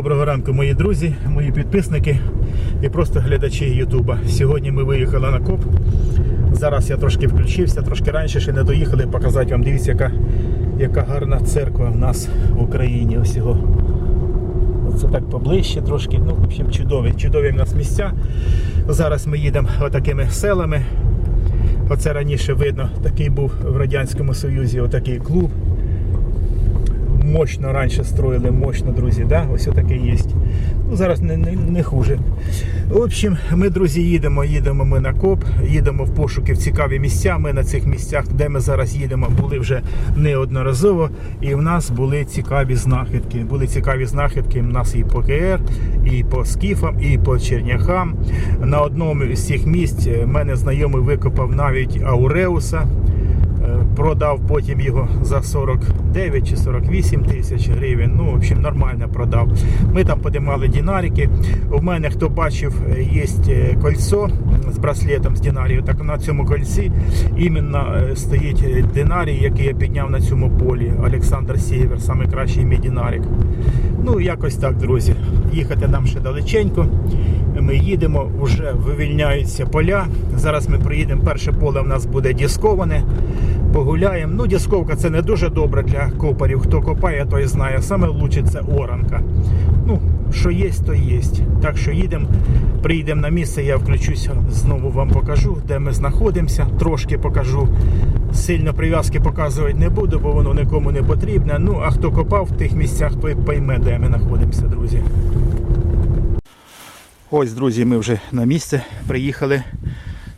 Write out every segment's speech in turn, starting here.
Доброго ранку, мої друзі, мої підписники і просто глядачі Ютуба. Сьогодні ми виїхали на коп. Зараз я трошки включився, трошки раніше ще не доїхали показати вам. Дивіться, яка, яка гарна церква в нас в Україні. Ось. Це так поближче трошки. Ну, в общем, чудові, чудові в нас місця. Зараз ми їдемо отакими селами. Оце раніше видно, такий був в Радянському Союзі, отакий клуб мощно раніше строїли, мощно, друзі. Да? Ось таке є. Ну, зараз не, не, не хуже. В общем, ми, друзі, їдемо, їдемо ми на коп, їдемо в пошуки в цікаві місця. Ми на цих місцях, де ми зараз їдемо, були вже неодноразово. І в нас були цікаві знахідки. Були цікаві знахідки. У нас і по КР, і по скіфам, і по черняхам. На одному з цих місць в мене знайомий викопав навіть Ауреуса. Продав потім його за 49 чи 48 тисяч гривень. Ну, в общем, нормально продав. Ми там подимали динарики. У мене, хто бачив, є е, кольцо з браслетом з динарію. Так на цьому кольці іменно е, стоїть е, динарій, який я підняв на цьому полі. Олександр Сєвер, найкращий мій динарик. Ну, якось так, друзі. Їхати нам ще далеченько. Ми їдемо, вже вивільняються поля. Зараз ми приїдемо. Перше поле в нас буде дісковане. Погуляємо. Ну, дісковка це не дуже добре для копарів. Хто копає, той знає. Саме лучше це оранка. Ну, що є, то є. Так що їдемо, приїдемо на місце, я включуся, знову вам покажу, де ми знаходимося. Трошки покажу. Сильно прив'язки показувати не буду, бо воно нікому не потрібне. Ну, а хто копав в тих місцях, той пойме, де ми знаходимося, друзі. Ось, друзі, ми вже на місце приїхали.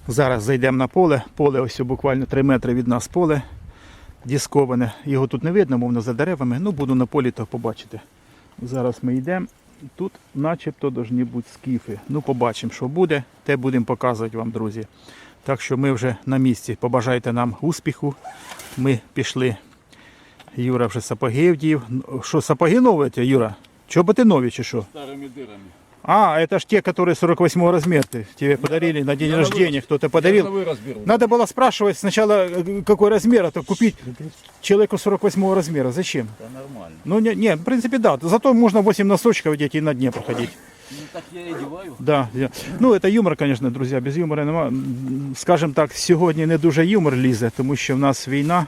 Зараз зайдемо на поле. Поле ось буквально 3 метри від нас поле дісковане. Його тут не видно, мовно за деревами. Ну, буду на полі, то побачите. Зараз ми йдемо. Тут начебто повинні бути скіфи. Ну, побачимо, що буде, те будемо показувати вам, друзі. Так що ми вже на місці. Побажайте нам успіху. Ми пішли. Юра вже сапоги вдів. Що, сапоги нові, Юра? Чоботи нові чи що? старыми дырами. А, это ж те, которые 48 размер ты, тебе подарили на день Я рождения, на кто-то Я подарил. на вырос беру. Надо было спрашивать сначала, э, какой размер, а то купить человеку 48 размера. Зачем? Да нормально. Ну, не, не, в принципе, да. Зато можно 8 носочков одеть и на дне походить. Ну так я и одеваю. Да, я- ну это юмор, конечно, друзі, без юмора нема. М, Скажем так, сьогодні не дуже юмор лізе, тому що в нас війна,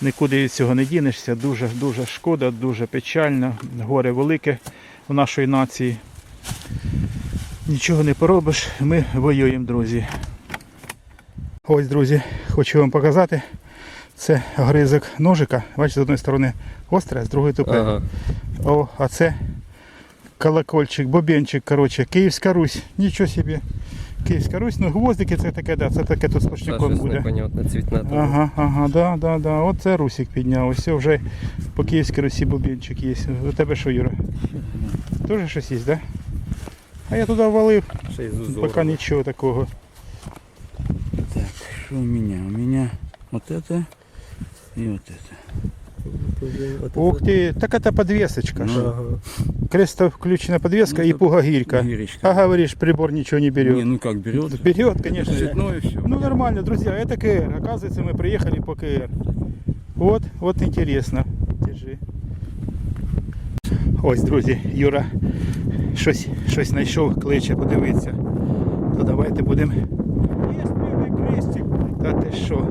нікуди від цього не дінешся. Дуже, дуже шкода, дуже печально, горе велике у нашої нації. Нічого не поробиш, ми воюємо, друзі. Ось, друзі, хочу вам показати. Це гризок ножика. Бачите, з одної сторони гостре, з другої тупе. Ага. О, а це колокольчик, бобенчик, коротше, Київська Русь. Нічого собі. Київська Русь, ну гвоздики це таке, да, це таке тут сплошняком буде. цвітна. Ага, ага, да, да, да. Оце Русик підняв. Ось вже по Київській Русі бобінчик є. У тебе що, Юра? Теж щось є, так? Да? А я туди валив, поки нічого такого. Так, что у меня? У меня вот это и вот это. Ух ти, так це подвесочка. ж. Ага. Креста включена подвеска Ну, и так, пугагирька. Гиречка. А говоришь, прибор ничего не берет. Не, ну как берет? Берет, конечно. Цветное все. Ну нормально, друзья, это КР. Оказывается, мы приехали по КР. Вот, вот интересно. Держи. Ось, друзі, Юра щось, щось знайшов, кличе, подивитися. То давайте будемо. Є крестик. Та ти що?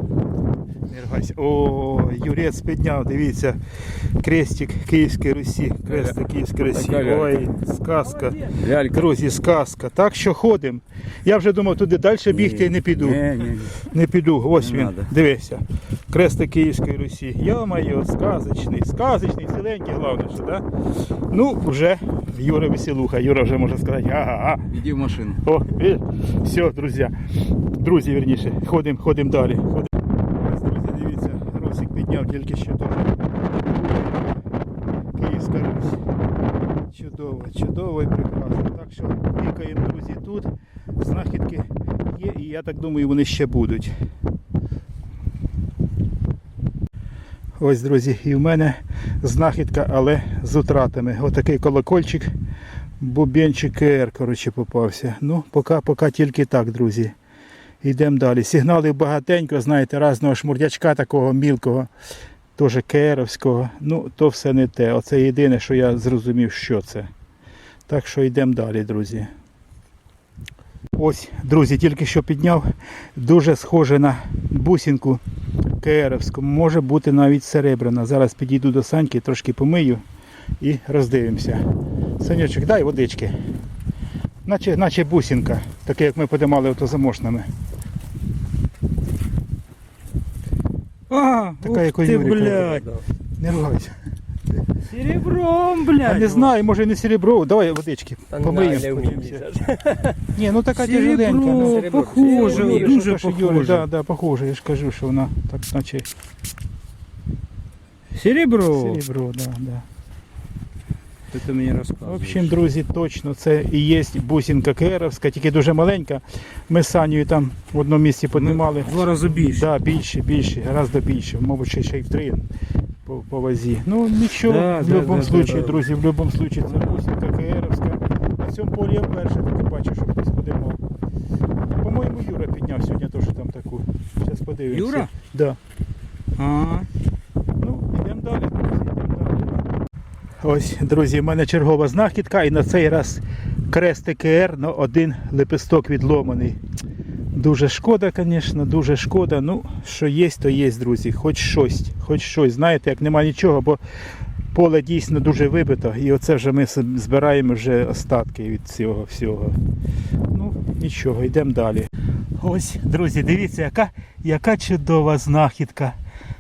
Не ргайся. О, Юрець підняв, дивіться. Крестик Київської Русі. Крест Київської Русі. Ой, сказка. Лялька. Друзі, сказка. Так що ходимо. Я вже думав, туди далі бігти не піду. Не, піду, ось Не він. надо. Дивися. Крести Київської Русі. Йо-моє, сказочний, сказочний, ціленький, головне, що, да? Ну, вже Юра веселуха. Юра вже може сказати, ага, Иди в машину. О, видиш? Все, друзі. Друзі, вірніше, ходимо, ходимо далі. Ходимо. Ось, друзі, дивіться, Росик підняв тільки що теж. Київська Русь. Чудово, чудово і прекрасно. Так що пікаємо, друзі, тут. Знахідки є, і я так думаю, вони ще будуть. Ось, друзі, і в мене знахідка, але з утратами. Отакий колокольчик. Бубенчик КР, коротше, попався. Ну, поки, поки тільки так, друзі. Йдемо далі. Сигналів багатенько, знаєте, різного шмурдячка такого мілкого, теж КРовського. Ну, то все не те. Оце єдине, що я зрозумів, що це. Так що йдемо далі, друзі. Ось, друзі, тільки що підняв. Дуже схоже на бусинку КРовську. Може бути навіть серебряна. Зараз підійду до Саньки, трошки помию і роздивимося. Санючок, дай водички. Наче, наче бусинка, таке як ми подимали ото. А, Така, як у блядь. Не ругайся. Серебром, блядь. А не знаю, може не серебро. Давай водички. Помиємо. не сподіваємося. Ні, ну така тяжеленька. ну. Серебро, Серебро. похоже, Серебро. дуже що похоже. да, да, похоже, я ж кажу, що вона так наче Серебро. серебро, да, да. Ти ти мені В розказуєш. общем, друзі, точно це і є бусинка Керовська, тільки дуже маленька. Ми з Санєю там в одному місці піднімали. Два рази більше. Да, більше, більше, гораздо більше, мабуть, ще, ще й в три по, по вазі. Ну нічого, Да, в да, будь-якому да, случаю, да. друзі, в будь-якому случаю це бусинка Керовська. На цьому полі я вперше таки бачу, що хтось подимав. По-моєму, Юра підняв сьогодні теж там таку. Зараз подивимося. Юра? Да. А, Ну, йдемо далі, друзі, йдемо далі. Ось, друзі, в мене чергова знахідка і на цей раз крест КР, но один лепесток відломаний. Дуже шкода, звісно, дуже шкода. Ну, що є, то є, друзі. Хоч щось, хоч щось. Знаєте, як нема нічого, бо поле дійсно дуже вибито. І оце вже ми збираємо вже остатки від цього всього. Ну, нічого, йдемо далі. Ось, друзі, дивіться, яка, яка чудова знахідка.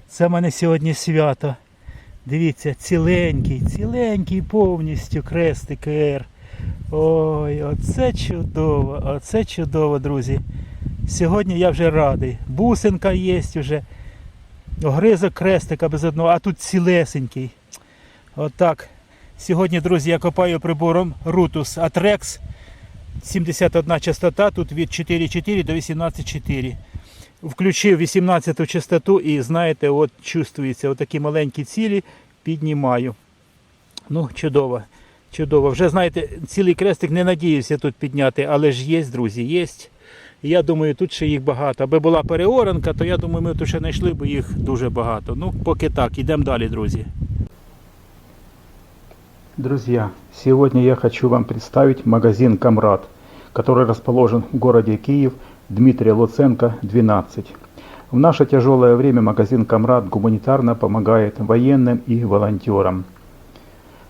Це в мене сьогодні свято. Дивіться, ціленький, ціленький повністю крестик КР. Ой, оце чудово, оце чудово, друзі. Сьогодні я вже радий. Бусинка є вже. Огризок крестика без одного, а тут цілесенький. Отак. Сьогодні, друзі, я копаю прибором Rutus Atrex. 71 частота, тут від 4,4 до 18,4 включив 18 частоту і знаєте, от чувствується, отакі маленькі цілі піднімаю. Ну, чудово. Чудово. Вже знаєте, цілий крестик не надіюся тут підняти, але ж є, друзі, є. І Я думаю, тут ще їх багато. Аби була переоранка, то я думаю, ми тут ще знайшли б їх дуже багато. Ну, поки так, йдемо далі, друзі. Друзья, сегодня я хочу вам представить магазин «Камрад», который расположен в городе Киев, Дмитрия Луценко, 12. В наше тяжелое время магазин «Камрад» гуманитарно помогает военным и волонтерам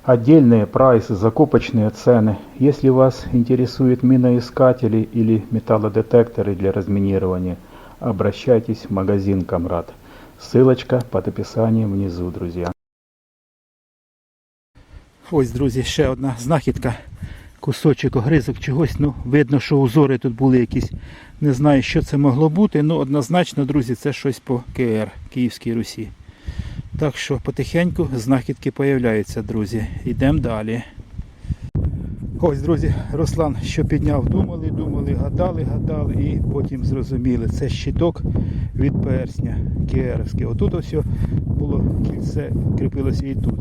Отдельные прайсы, закупочные цены. Если вас интересуют миноискатели или металлодетекторы для разминирования, обращайтесь в магазин «Камрад». Ссылочка под описанием внизу, друзья. Ось, друзі, ще одна знахідка. Кусочок огризок чогось. Ну, видно, що узори тут були якісь. Не знаю, що це могло бути. Ну, однозначно, друзі, це щось по КР Київській Русі. Так що потихеньку знахідки появляються, друзі. Йдемо далі. Ось, друзі, Руслан, що підняв, думали, думали, гадали, гадали і потім зрозуміли. Це щиток від персня Кіеровський. Отут ось було кільце, кріпилося і тут.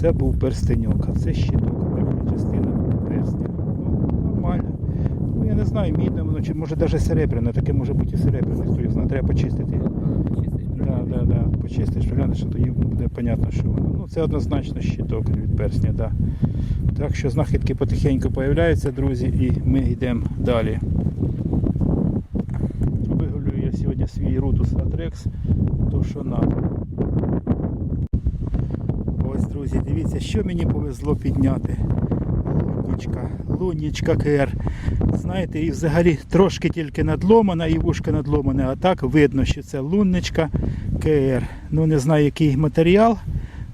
Це був перстеньок, а це щиток, верхня частина перстня. Ну, нормально. Ну, я не знаю, мідне воно, чи може навіть серебряне, таке може бути і серебряне, хто його знає, треба почистити. Да, да, да. Почистиш, глянеш, що тоді буде понятно, що воно. Ну, це однозначно щиток від персня, да. Так що знахідки потихеньку появляються, друзі, і ми йдемо далі. Вигулюю я сьогодні свій Rutus Atrex, то що надо. Ось, друзі, дивіться, що мені повезло підняти. Лунічка, лунічка КР. Знаєте, і взагалі трошки тільки надломана, і вушка надломане, а так видно, що це лунничка КР. Ну не знаю який матеріал.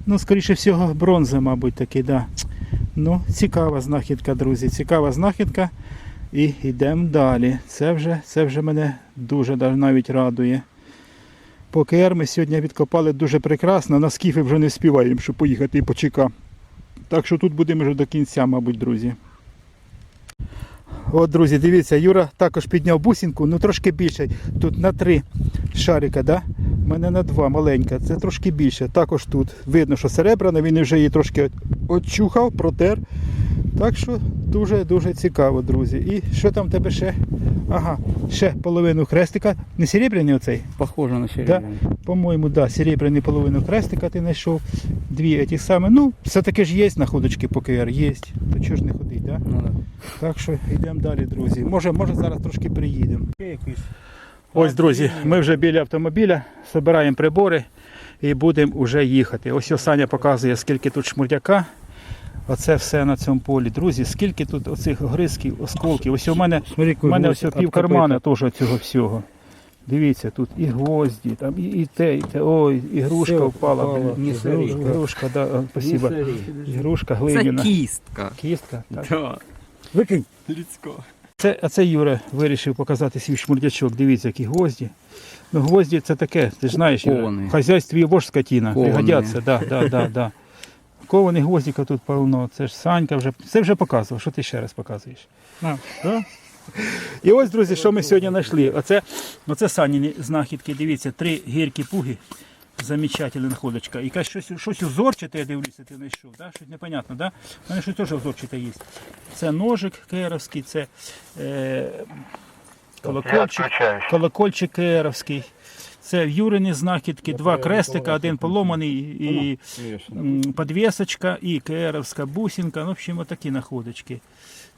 Ну, скоріше всього, бронза, мабуть, такий, да. Ну, цікава знахідка, друзі, цікава знахідка. І йдемо далі. Це вже, це вже мене дуже навіть радує. По КР ми сьогодні відкопали дуже прекрасно, на скіфи вже не співаємо, щоб поїхати і почека. Так що тут будемо вже до кінця, мабуть, друзі. От, друзі, дивіться, Юра також підняв бусинку, ну трошки більше. Тут на три шарика, да? У мене на два маленька, це трошки більше. Також тут видно, що серебряна, він вже її трошки очухав, протер. Так що дуже-дуже цікаво, друзі. І що там тебе ще? Ага, ще половину хрестика. Не серебряний оцей? Похоже на серебряный. По-моєму, да, серебряний половину хрестика ти знайшов. Дві ті саме. Ну, все-таки ж є знаходочки по КР, є. То чого ж не ходить, да? Ну, да. Так що йдемо далі, друзі. Може, може зараз трошки приїдемо. Ось, друзі, ми вже біля автомобіля, збираємо прибори і будемо вже їхати. Ось ось Саня показує, скільки тут шмурдяка. Оце все на цьому полі. Друзі, скільки тут оцих гризків, осколків. Ось у мене, у мене ось пів кармана теж цього всього. Дивіться, тут і гвозді, там і, і те, і те. Ой, ігрушка Все впала. Не сорі. Ігрушка, ігрушка, да, а, спасибо. Ігрушка Це кістка. Кістка. Так. Да. Викинь. Людсько. Це, а це Юра вирішив показати свій шмурдячок. Дивіться, які гвозді. Ну, гвозді це таке, ти ж знаєш, Юра, Кований. в хазяйстві є бож скотіна, пригодяться. Да, да, да, да. Кованих гвоздиків тут повно. Це ж Санька вже. Це вже показував. Що ти ще раз показуєш? Да? І ось, друзі, що ми сьогодні знайшли. Оце, оце Саніні знахідки. Дивіться, три гіркі пуги. Замечательна находочка. Якась щось, щось узорчате, я дивлюся, ти знайшов. Да? Щось непонятно, да? У мене щось теж узорчате є. Це ножик керовський, це е, колокольчик, колокольчик керовський. Це в Юрині знахідки, два крестика, один поломаний і м, подвісочка, і керовська бусинка. Ну, в общем, отакі находочки.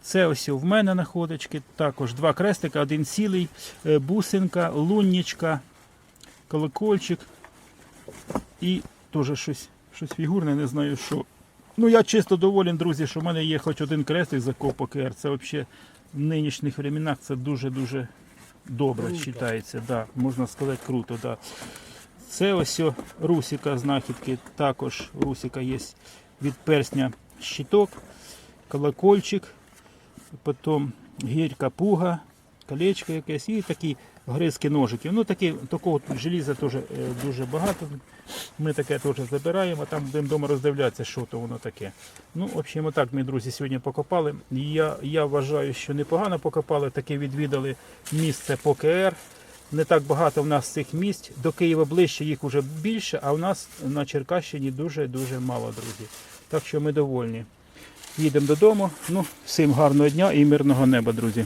Це ось в мене находочки. Також два крестика, один цілий, е, бусинка, луннічка, колокольчик і теж щось, щось фігурне, не знаю що. Ну, я чисто доволен, друзі, що в мене є хоч один крестик за КР. Це взагалі в нинішніх временах це дуже-дуже добре вважається. Да, можна сказати, круто. Да. Це ось русика знахідки. Також русика є від персня щиток, колокольчик, потім гірка пуга, колечко якесь і такі гризки ножики. Ну такі, такого желіза теж е, дуже багато. Ми таке теж забираємо, там будемо вдома роздивлятися, що то воно таке. Ну, в общем, отак ми, друзі, сьогодні покопали. Я, я вважаю, що непогано покопали, таке відвідали місце по КР. Не так багато в нас цих місць. До Києва ближче їх вже більше, а в нас на Черкащині дуже-дуже мало, друзі. Так що ми довольні. Їдемо додому. Ну, всім гарного дня і мирного неба, друзі.